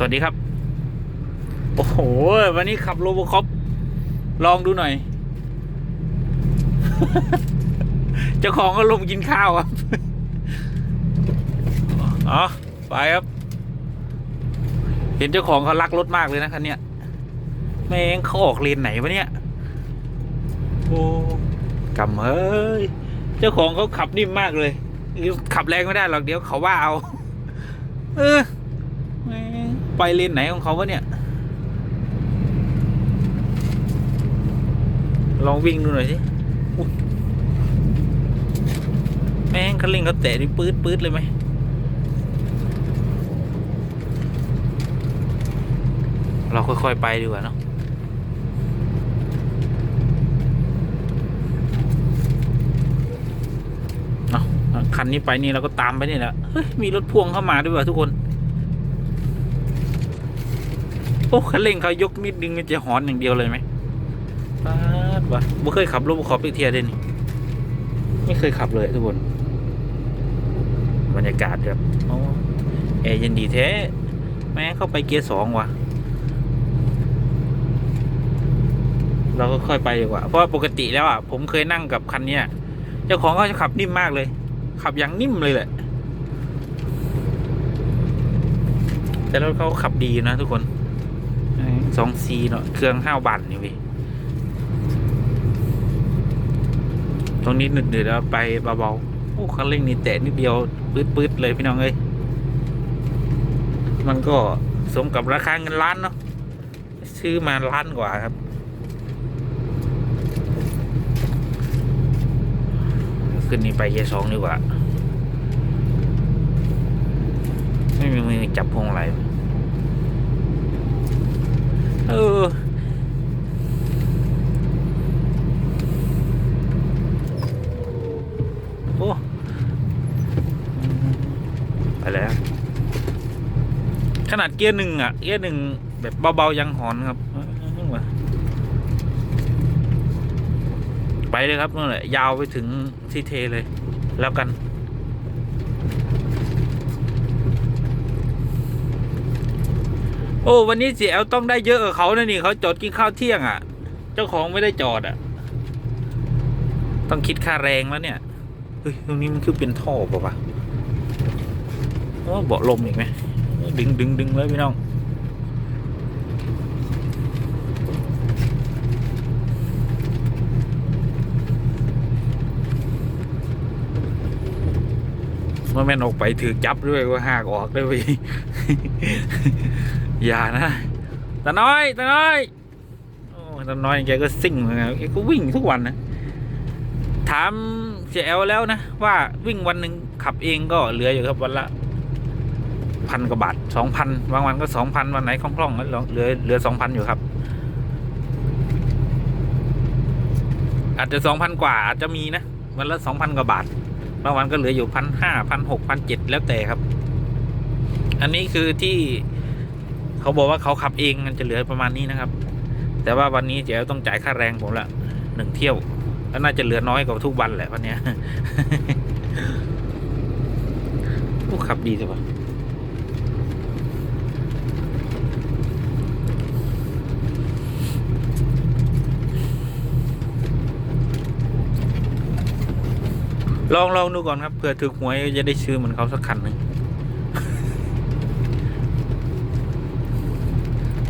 สวัสดีครับ โอ้โห วันนี้ขับโรบคอปลองดูหน่อย เจ้าของก็ลงกินข้าวครับ อ๋อ ไปครับ เห็นเจ้าของเขารักรถมากเลยนะคันเนี้ยแม่งเขาออกเลนไหนวะเนี่ย โอ้กำเฮ้ย เจ้าของเขาขับนิ่มมากเลย ขับแรงไม่ได้หรอกเดี๋ยวเขาว่าเอา เออ ไปเลนไหนของเขาวะเนี่ย ลองวิ่งดูหน่อยสิแม่งคันเร่งเขาแตะนี่ปื๊ดปื๊ดเลยไหมเราค่อยๆไปดีกว่าเนาะเอาเอาคันนี้ไปนี่เราก็ตามไปนี่แหละเฮ้ยมีรถพ่วงเข้ามาด้วยว่ะทุกคน โอ้คันเร่งเขายกนิดนึงมันจะหอนอย่างเดียวเลยไหมป๊าดวะบ่เคยขับรถบุคอปอีกเทียเดยวนี่ไม่เคยขับเลยทุกคน บรรยากาศแบบโอ้แอร์เย็นดีแท้ แม้เข้าไปเกียร์สองว่ะ เราก็ค่อยไปดีกว่า เพราะว่าปกติแล้วอะ ผมเคยนั่งกับคันเนี้ยเจ้าของเขาจะขับนิ่มมากเลย ขับอย่างนิ่มเลยแหละ แต่รถเขาขับดีนะทุกคน สองซีเนาะเครื่องห้าบันนี่เวิตรงนี้หนึดๆแล้วไปเบาๆโอ้คันเร่งนี่แตะนิดเดียวปื๊ดๆเลยพี่น้องเอ้ยมันก็สมกับราคาเงินล้านเนาะซื้อมาล้านกว่าครับขึ้นนี้ไปเยสองดีกว่า ไม่มีมือจับพวงอะไร เออโอ้ไปแล้ว ขนาดเกียร์หนึ่งอะ เกียร์หนึ่งแบบเบาๆยังหอนครับ ไปเลยครับนั่นแหละ ยาวไปถึงที่เทเลย แล้วกัน โอ้วันนี้เสียเอลต้องได้เยอะกับเขานะนี่เขาจอดกินข้าวเที่ยงอะ เจ้าของไม่ได้จอดอะ ต้องคิดค่าแรงแล้วเนี่ยเฮ้ยตรงนี้มันคือเป็นท่อป่ะวะเออเบาะลมอีกไหมดึงดึงดึงเลยพี่น้องว่าแม่นออกไปถือจับด้วยว่าหากออกด้วยพี่ อย่านะตาน้อยตาน้อยโอ้ตาน้อยแกก็ซิ่งเหมือนกันแกก็วิ่งทุกวันนะ ถามเจแอลแล้วนะ ว่าวิ่งวันหนึ่งขับเองก็เหลืออยู่ครับวันละพันกว่าบาทสองพันบางวันก็สองพันวันไหนคล่องๆก็เหลือเหลือสองพันอยู่ครับอาจจะสองพันกว่าอาจจะมีนะวันละสองพันกว่าบาทบางวันก็เหลืออยู่พันห้าพันหกพันเจ็ดแล้วแต่ครับ อันนี้คือที่ เขาบอกว่าเขาขับเองมันจะเหลือประมาณนี้นะครับ แต่ว่าวันนี้เจ๊ต้องจ่ายค่าแรงผมละหนึ่งเที่ยวแล้วน่าจะเหลือน้อยกว่าทุกวันแหละวันนี้ยโอ้ขับดีใช่ปะลองลองดูก่อนครับเผื่อถูกหวยจะได้ซื้อเหมือนเขาสักคันหนึ่ง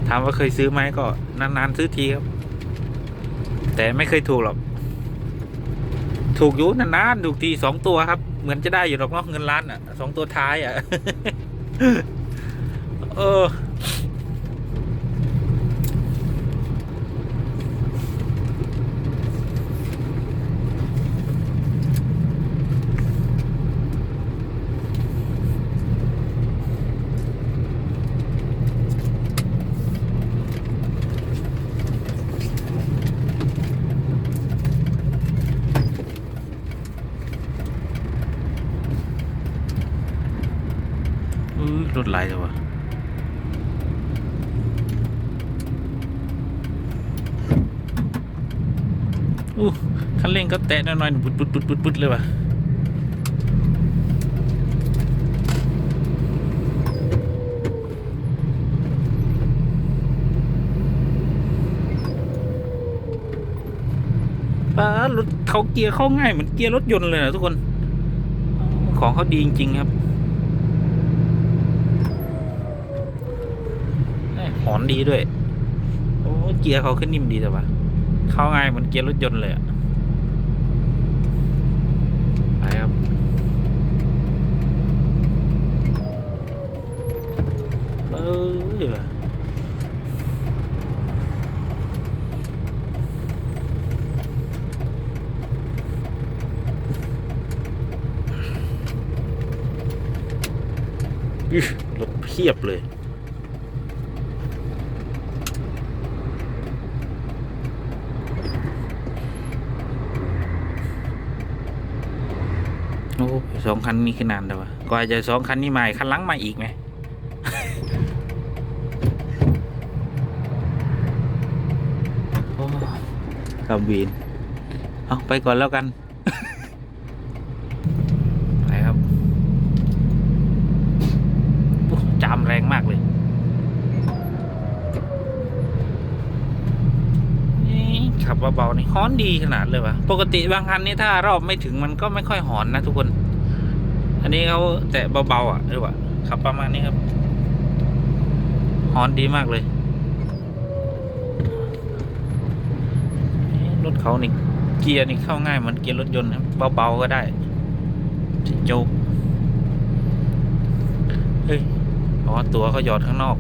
ถามว่าเคยซื้อไหมก็นานๆซื้อทีครับ แต่ไม่เคยถูกหรอก ถูกอยู่นานๆถูกทีสองตัวครับ เหมือนจะได้อยู่หรอกเนาะเงินล้านอะสองตัวท้ายอะ เออ ไลค์เลยวะอู้คันเร่งก็แตะน้อยๆปุดปุดปุดปุดปุดเลยวะป้ารถเขาเกียร์เข้าง่ายเหมือนเกียร์รถยนต์เลยนะทุกคน ของเขาดีจริง ๆ ครับ อ้ยหอนดีด้วย โอ้เกียร์เขาขึ้นนิ่มดีแต่ว่าเข้าง่ายเหมือนเกียร์รถยนต์เลยอะไปครับเออรถเพียบเลย โอ้สองคันนี้คือนานแต่ว่ากว่าจะสองคันนี้มาอีกคันหลังมาอีกไหมโอ้กับวีนเอาไปก่อนแล้วกัน ไปครับโอ้จามแรงมากเลยนี่ขับเบาๆนี่ฮ อนดีขนาดเลยวะปกติบางคันนี่ถ้ารอบไม่ถึงมันก็ไม่ค่อยหอนนะทุกคน อันนี้เขาแตะเบาๆอะหรือว่าขับประมาณนี้ครับฮอนดีมากเลยรถเขานี่เกียร์นี่เข้าง่ายเหมือนเกียร์รถยนต์นะเบาๆก็ได้โจกเฮ้ยอ๋อตัวเขาหยอดข้างนอก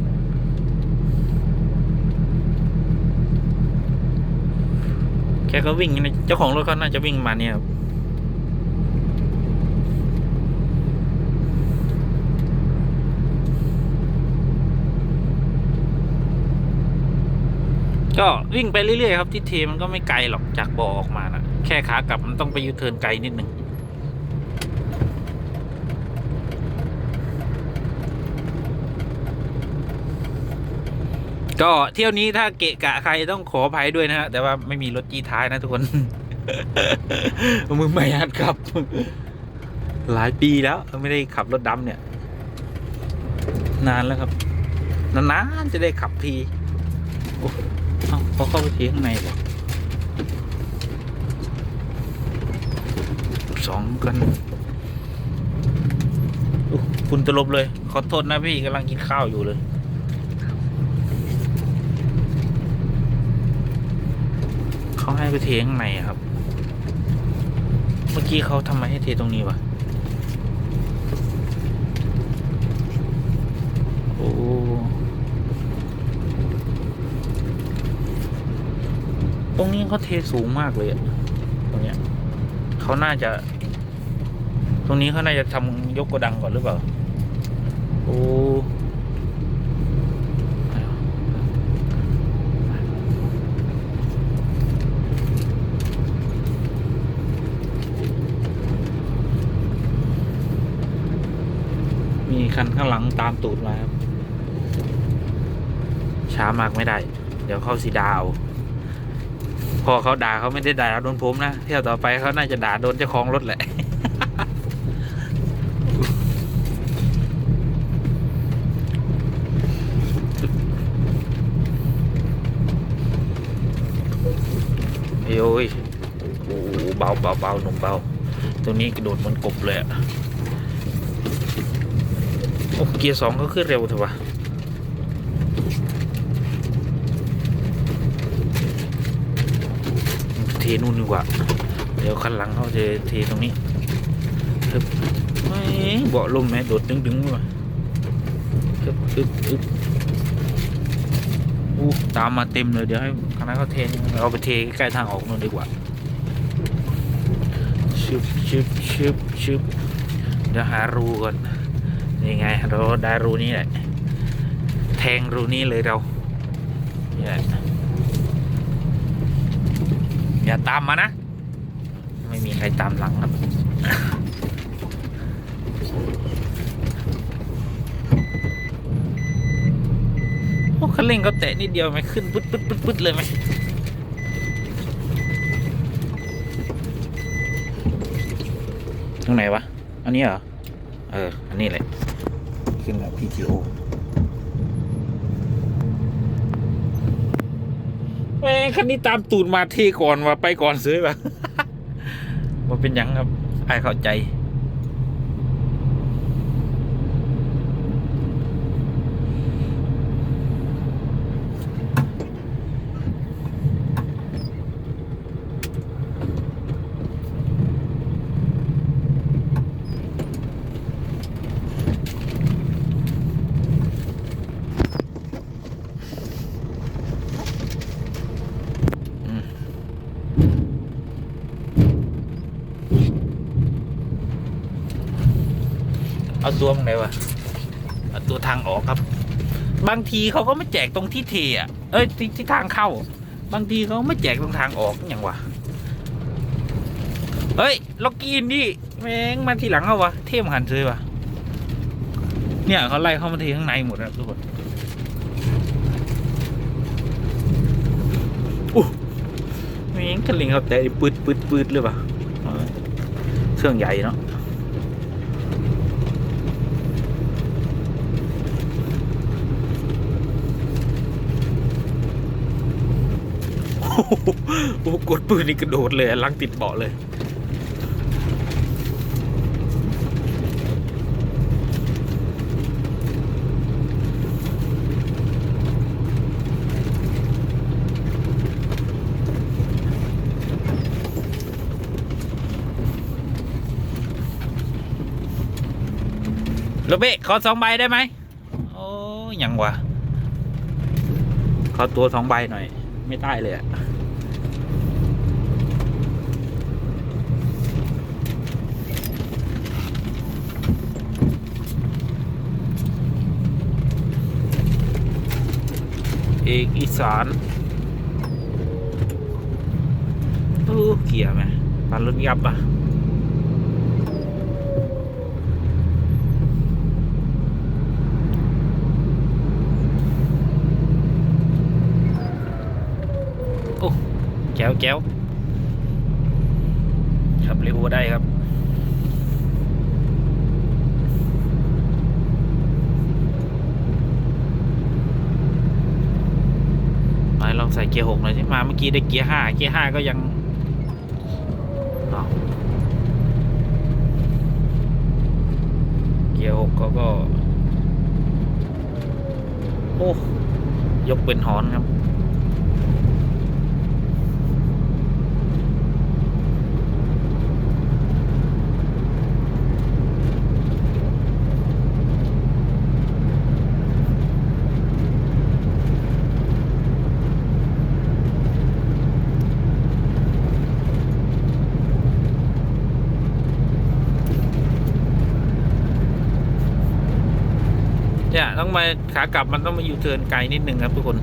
แค่เขาวิ่งนะเจ้าของรถเขาน่าจะวิ่งมาเนี่ยครับก็วิ่งไปเรื่อยๆครับที่เทมันก็ไม่ไกลหรอกจากบ่อออกมานะแค่ขากลับมันต้องไปยูเทิร์นไกลนิดนึง ก็เที่ยวนี้ถ้าเกะกะใครต้องขออภัยด้วยนะฮะแต่ว่าไม่มีรถจี้ท้ายนะทุกคนมือใหม่หัดขับ หลายปีแล้วไม่ได้ขับรถดำเนี่ย นานแล้วครับ นานๆจะได้ขับทีเอาเขาเข้าไปทีข้างในเหรอสองกันคุณตลบเลย ขอโทษนะพี่กำลังกินข้าวอยู่เลย เขา ให้ไปเทข้างในครับ เมื่อกี้เขาทำไมให้เทตรงนี้วะโอ้ตรงนี้เขาเทสูงมากเลยอะตรงเนี้ยเขาน่าจะ ตรงนี้เขาน่าจะทำยกโกดังก่อนหรือเปล่า โอ้ มี คันข้างหลังตามตูดมาครับ ช้ามากไม่ได้ เดี๋ยวเข้าสีดาเอาพอเขาด่าเขาไม่ได้ด่าโดนผมนะเที่ยวต่อไปเขาน่าจะด่าโดนเจ้าของรถแหละเฮ้ยโอ้ยโอ้เบาเบาเบาหนุ่มเบา ตรงนี้กระโดดมันกบเลยอะ โอ้เกียร์สองก็ขึ้นเร็วเถอะวะเทนู่นดีกว่า เดี๋ยวคันหลังเขาจะเทตรงนี้ฮึบไม่เบาลมไหมโดดดึงดึงๆว่ะฮึบฮึบฮึบอู้ตามมาเต็มเลยเดี๋ยวให้คณะเขาเทเราไปเทใกล้ทางออกนู่นดีกว่าชึบชึบชึบชึบเดี๋ยวหารูก่อน นี่ไงเราได้รูนี้แหละ แทงรูนี้เลยเรานี่แหละอย่าตามมานะ ไม่มีใครตามหลังครับโอ้คันเร่งเขาแตะนิดเดียวไหมขึ้นปึ๊ดปึ๊ดปึ๊ดปึ๊ดเลยไหมตรงไหนวะ อันนี้เหรอ เออ อันนี้แหละ ขึ้นกับ PTO แม่งคันนี้ตามตูดมาเทก่อนว่ะไปก่อนซื้อป่ะว่าเป็นหยังครับไอ้ายเข้าใจ เอาตัวมึงไหนวะเอาตัวทางออกครับ บางทีเขาก็ไม่แจกตรงที่เทอะเอ้ยที่ที่ทางเข้า บางทีเขาไม่แจกตรงทางออกอย่างวะเฮ้ยล็อกกี้นดี้แม่งมาทีหลังเขาวะเทมหันเลยวะเนี่ยเขาไล่เข้ามาทีข้างในหมดแล้วทุกคนอู้แม่งกระลิงเขาแต่ปืดปืดปืดเลยปะเครื่องใหญ่เนาะ โอ้โหกดปืนนี่กระโดดเลยลังติดเบาะเลยโรเบ้ขอสองใบได้ไหม โอ้ยังวะ ขอตัวสองใบหน่อย ไม่ได้เลยอะเอกอีสานโอ้เกียร์ไหมปันรุ่นยับอะ โอ้แก้ วแก้วขับเร็วได้ครับมาลองใส่เกียร์หกหน่อยสิมาเมื่อกี้ได้เกียร์ห้าเกียร์ห้าก็ยังเกียร์หกเขาก็ โอ้ ยกเป็นหอนครับ ต้องมาขากลับมันต้องมาอยู่เทิร์นไกลนิดนึงครับทุกคน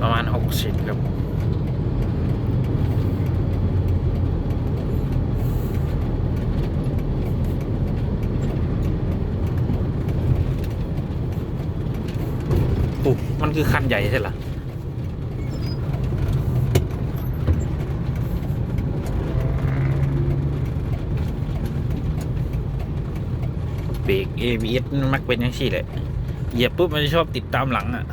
ประมาณหกสิบครับ โอ้มันคือคันใหญ่ใช่หรอเบรก ABS มันมักเป็นอย่างนี้แหละเหยียบปุ๊บมันจะชอบติดตามหลังอะ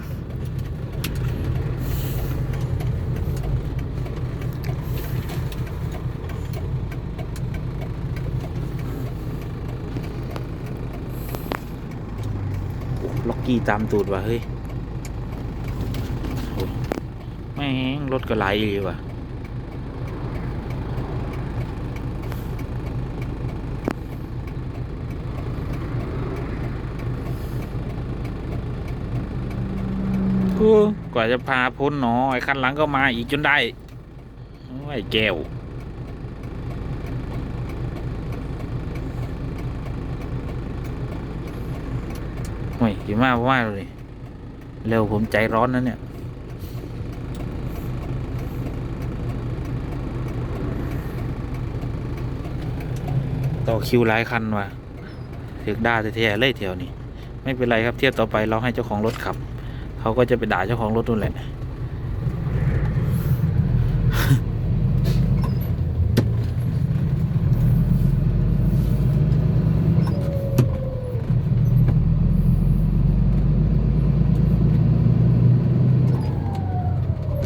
ล็อกกี้ตามตูดว่ะเฮ้ยโอ้แม่ง รถก็ไหลว่ะกูกว่าจะพาพ้นหนอไอ้คันหลังก็มาอีกจนได้โอ้แก้วโอ้ยกี่มาว่าเลย เร็วผมใจร้อนนะเนี่ย อคิวหลายคันว่ะถึกด่าแท้ๆเลยเที่ยวนี่ไม่เป็นไรครับเที่ยวต่อไปเราให้เจ้าของรถขับ เขาก็จะไปด่าเจ้าของรถนู่นแหละ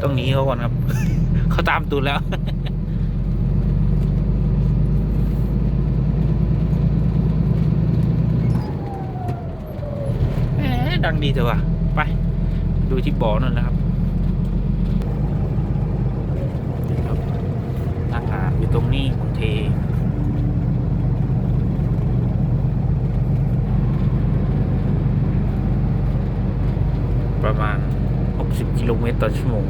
ต้องหนีเขาก่อนครับ เขาตามตูนแล้ว ดีเถอะว่ะ ไปดูที่บ่อนั่นนะครับนี่ครับอาหาอยู่ตรงนี้บางทีประมาณ 60 กิโลเมตรต่อชั่วโมง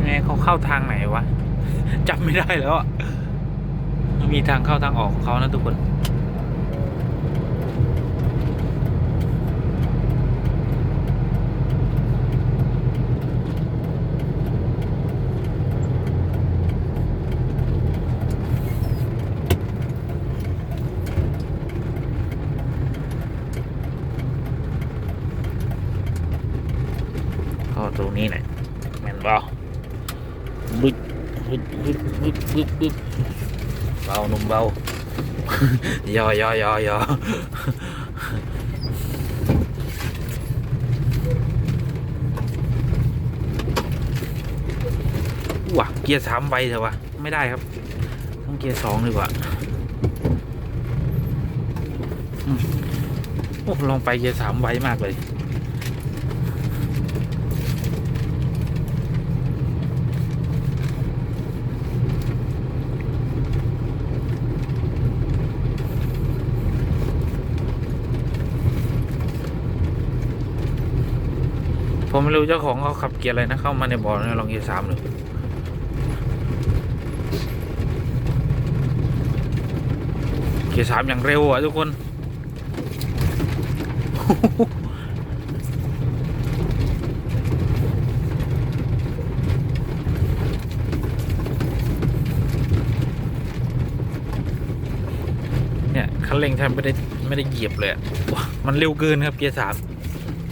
แม่เขาเข้าทางไหนวะจำไม่ได้แล้วอะ มีทางเข้าทางออกของเขานะทุกคน เข้าตรงนี้แหละแม่นเบาบึดบึดบึดบึดบึดบึด เบาหนุ่มเบายอยอยอยอว่ะเกียร์สามใบเถอะวะไม่ได้ครับ ต้องเกียร์สองดีกว่าโอ้ลองไปเกียร์สามไวมากเลย ผมไม่รู้เจ้าของเขาขับเกียร์อะไรนะ เข้ามาในบ่อนะลองเกียร์สามเลยเกียร์สามอย่างเร็วอะทุกคน เนี่ยคันเร่งแทบไม่ได้ไม่ได้เหยียบเลยอะว้ามันเร็วเกินครับเกียร์สาม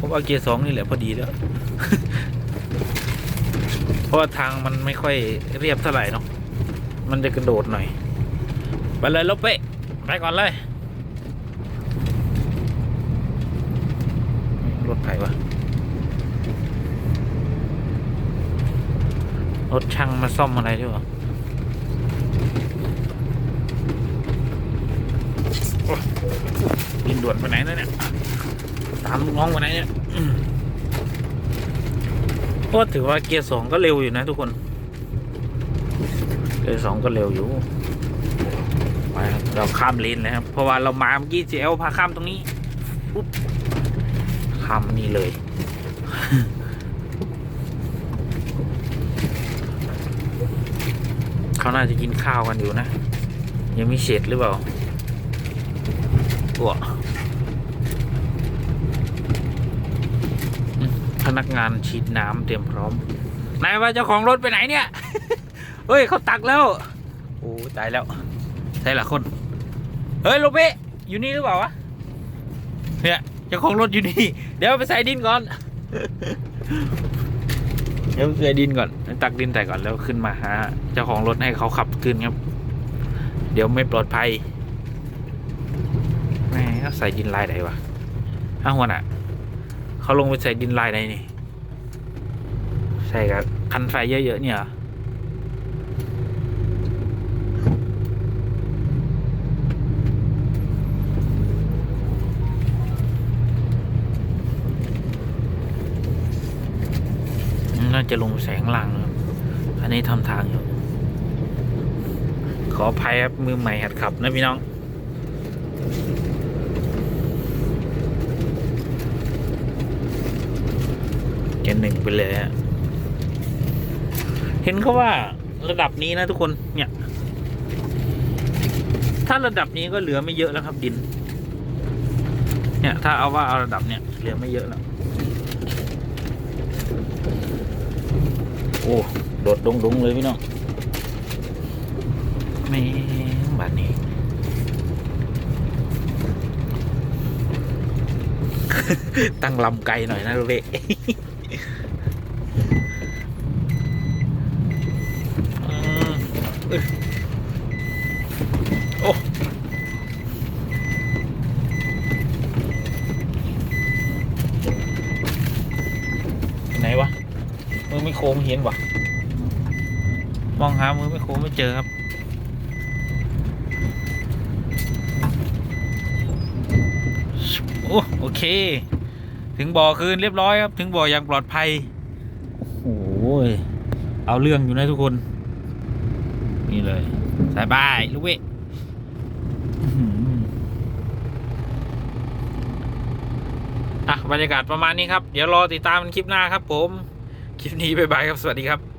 ผมเอาเกียร์สองนี่แหละพอดีแล้ว เพราะว่าทางมันไม่ค่อยเรียบเท่าไหร่เนาะมันจะกระโดดหน่อย ไปเลยลบเป๊ะไปก่อนเลย รถไถวะรถช่างมาซ่อมอะไรด้วยวะอินด่วนไปไหนนะเนี่ยามลูกน้องไปไหนเนี่ยก็ถือว่าเกียร์สองก็เร็วอยู่นะทุกคน เกียร์สองก็เร็วอยู่ไปเราข้ามเลนเลยครับ เพราะว่าเรามาเมื่อกี้เจลพาข้ามตรงนี้ปุ๊บข้ามนี่เลยเขาน่าจะกินข้าวกันอยู่นะ ยังไม่เสร็จหรือเปล่าอ้ว พ นักงานฉีดน้ำเตรียมพร้อมนายว่าเจ้าของรถไปไหนเนี่ยเฮ้ยเขาตักแล้วโอ้ตายแล้วใช่ละคนเฮ้ยโลเปอยู่นี่หรือเปล่าวะเนี่ยเจ้าของรถอยู่นี่ เดี๋ยวไปใส่ดินก่อนเดี๋ยวใส่ดินก่อนตักดินใส่ก่อนแล้วขึ้นมาหาเจ้าของรถให้เขาขับขึ้นครับ เดี๋ยวไม่ปลอดภัยแม่เขาใส่ดินลายไหนวะห้าหัวน่ะ เขาลงไปใส่ดินลายไหนนี่ใส่กับคันไฟเยอะๆเนี่ยน่าจะลงแสงล่างอันนี้ทำทางอยู่ ขออภัยครับมือใหม่หัดขับนะพี่น้อง เกณฑ์หนึ่งไปเลยฮะเห็นเขาว่าระดับนี้นะทุกคนเนี่ย ถ้าระดับนี้ก็เหลือไม่เยอะแล้วครับดิน เนี่ย ถ้าเอาว่าเอาระดับเนี่ยเหลือไม่เยอะแล้วโอ้โดดดงดงๆเลยพี่น้องแม่งบาดนี้ตั้งลำไกลหน่อยนะลูกเบะ โอ้ไหนวะ มือไม่โค้งเห็นวะมองหามือไม่โค้งไม่เจอครับโอ้โอเค ถึงบ่อคืนเรียบร้อยครับ ถึงบ่ออย่างปลอดภัย โอ้โหเอาเรื่องอยู่นะทุกคน เลย สายบาย ลูกเว้ยอื้อหืออะบรรยากาศประมาณนี้ครับ เดี๋ยวรอติดตามคลิปหน้าครับผม คลิปนี้บายบายครับ สวัสดีครับ